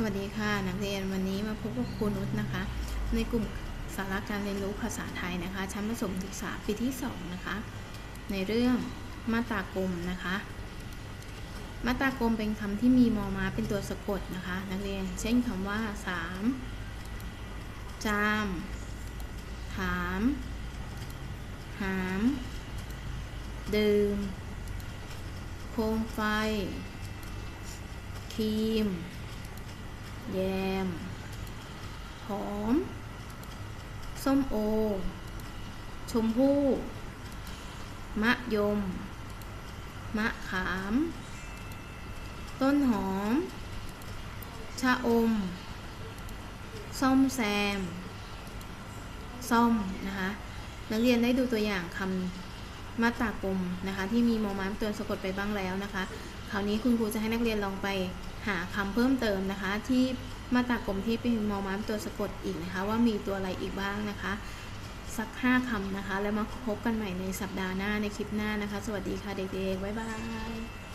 สวัสดีค่ะนักเรียนวันนี้มาพบกับครูนุชนะคะ ในกลุ่มสาระการเรียนรู้ภาษาไทยนะคะ ชั้นประถมศึกษาปีที่2นะคะ ในเรื่องมาตากลมนะคะ มาตากลมเป็นคำที่มีมอมาเป็นตัวสะกดนะคะ นักเรียนเช่นคำว่าสามจาม ถาม หาม ดื่ม โคมไฟ ครีม แยม หอม ส้มโอ ชมพู่ มะยม มะขาม ต้นหอม ชะอมซ่อมแซมซ่อมนะคะ นักเรียนได้ดูตัวอย่างคำมาตากลมนะคะ ที่มีมอม้ามตัวสะกดไปบ้างแล้วนะคะ คราวนี้คุณครูจะให้นักเรียนลองไป หาคำเพิ่มเติมนะคะ ที่มาตรากลมที่เป็นมอม้ามตัวสะกดอีกนะคะ ว่ามีตัวอะไรอีกบ้างนะคะ สัก 5คำนะคะ แล้วมาพบกันใหม่ในสัปดาห์หน้าในคลิปหน้านะคะ สวัสดีค่ะเด็กๆบ๊ายบาย